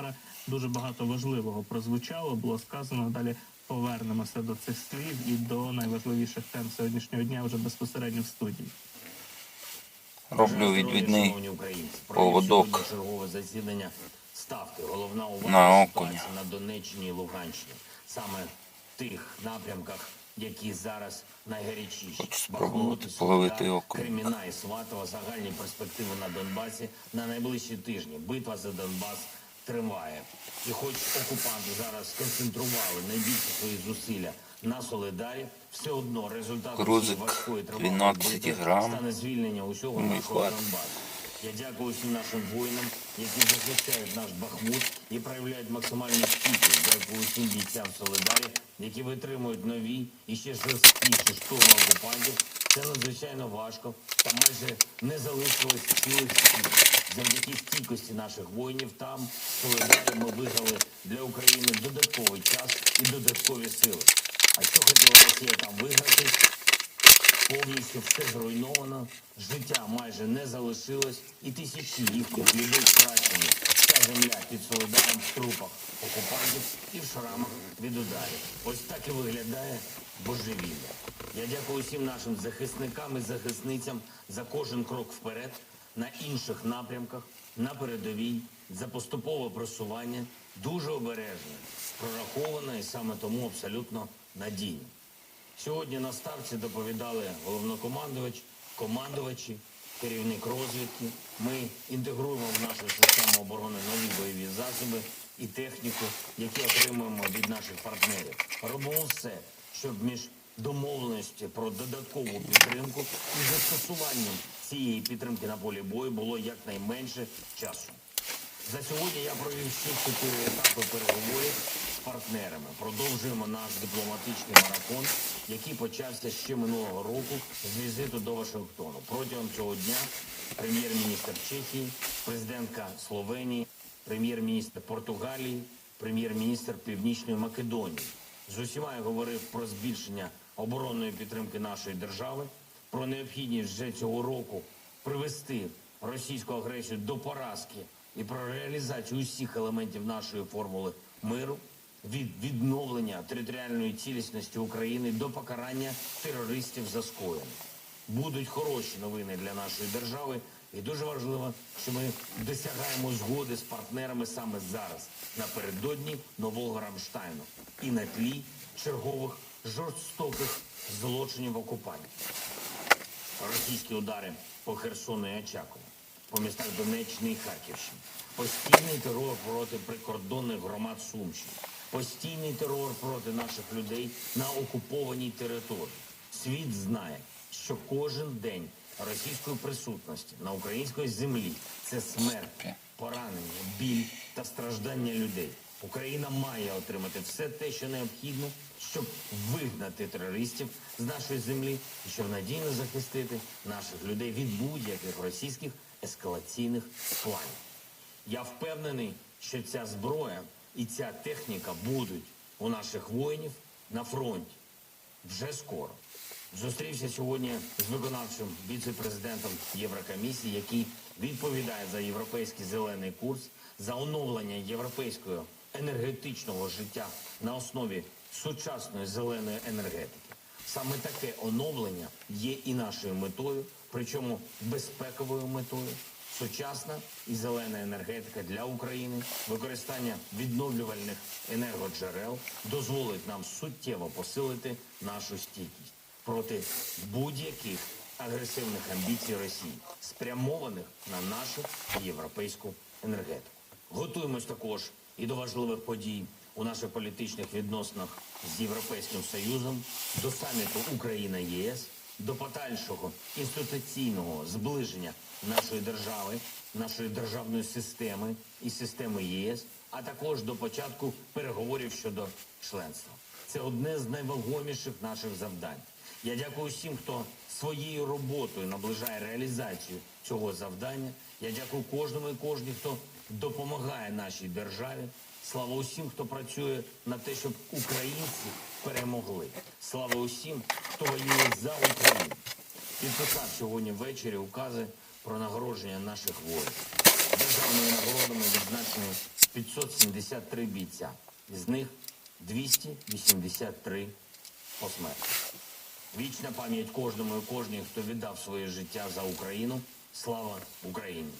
Олександра. Дуже багато важливого прозвучало, було сказано. Далі повернемося до цих слів і до найважливіших тем сьогоднішнього дня вже безпосередньо в студії. Роблю відвідний поводок чергове засідання ставки. Головна увага на на Донеччині і Луганщині. Саме в тих напрямках, які зараз найгарячіші. Хочу спробувати Бахмут, половити. Креміна і Сватова, загальні перспективи на Донбасі на найближчі тижні. Битва за Донбас триває. І хоч окупанти зараз сконцентрували найбільші свої зусилля на Солидарі, все одно результатом Грузик цієї важкої тривалої битви стане звільнення усього Ну нашого. Донбасу. Я дякую всім нашим воїнам, які захищають наш Бахмут і проявляють максимальну стійкість. Дякую всім бійцям Солидарі, які витримують нові і ще жорсткіші штурми окупантів. Це надзвичайно важко та майже не залишилось цілих сил. Завдяки стійкості наших воїнів там, в ми виграли для України додатковий час і додаткові сили. А що хотіла Росія там виграти? Повністю все зруйновано, життя майже не залишилось, і тисячі їхніх людей втрачені. Вся земля під солидаром в трупах окупантів і в шрамах від ударів. Ось так і виглядає божевілля. Я дякую всім нашим захисникам і захисницям за кожен крок вперед на інших напрямках, на передовій, за поступове просування, дуже обережне, прораховане і саме тому абсолютно надійне. Сьогодні на ставці доповідали головнокомандувач, командувачі, керівник розвідки. Ми інтегруємо в нашу систему оборони нові бойові засоби і техніку, які отримуємо від наших партнерів. Робимо все, щоб між домовленості про додаткову підтримку і застосуванням цієї підтримки на полі бою було якнайменше часу. За сьогодні я провів ще чотири етапи переговорів з партнерами. Продовжуємо наш дипломатичний марафон, який почався ще минулого року з візиту до Вашингтону. Протягом цього дня прем'єр-міністр Чехії, президентка Словенії, прем'єр-міністр Португалії, прем'єр-міністр Північної Македонії. З усіма я говорив про збільшення оборонної підтримки нашої держави, про необхідність вже цього року привести російську агресію до поразки і про реалізацію усіх елементів нашої формули миру від відновлення територіальної цілісності України до покарання терористів за скоєне. Будуть хороші новини для нашої держави, і дуже важливо, що ми досягаємо згоди з партнерами саме зараз, напередодні нового Рамштайну і на тлі чергових жорстоких злочинів окупантів російські удари по Херсону і Очакову, по містах Донеччини і Харківщини, постійний терор проти прикордонних громад Сумщини, постійний терор проти наших людей на окупованій території. Світ знає, що кожен день російської присутності на українській землі це смерть, поранення, біль та страждання людей. Україна має отримати все те, що необхідно, щоб вигнати терористів з нашої землі і щоб надійно захистити наших людей від будь-яких російських ескалаційних планів. Я впевнений, що ця зброя і ця техніка будуть у наших воїнів на фронті вже скоро. Зустрівся сьогодні з виконавчим віце-президентом Єврокомісії, який відповідає за європейський зелений курс, за оновлення європейського енергетичного життя на основі сучасної зеленої енергетики. Саме таке оновлення є і нашою метою, причому безпековою метою. Сучасна і зелена енергетика для України, використання відновлювальних енергоджерел дозволить нам суттєво посилити нашу стійкість проти будь-яких агресивних амбіцій Росії, спрямованих на нашу європейську енергетику. Готуємось також і до важливих подій у наших політичних відносинах з Європейським Союзом, до саміту Україна ЄС, до подальшого інституційного зближення нашої держави, нашої державної системи і системи ЄС, а також до початку переговорів щодо членства. Це одне з найвагоміших наших завдань. Я дякую всім, хто своєю роботою наближає реалізацію цього завдання. Я дякую кожному і кожній, хто допомагає нашій державі. Слава усім, хто працює на те, щоб українці перемогли. Слава усім, хто воює за Україну. Підписав сьогодні ввечері укази про нагородження наших воїнів. Державними нагородами відзначені 573 бійця. З них 283 посмертно. Вічна пам'ять кожному і кожній, хто віддав своє життя за Україну. Слава Україні!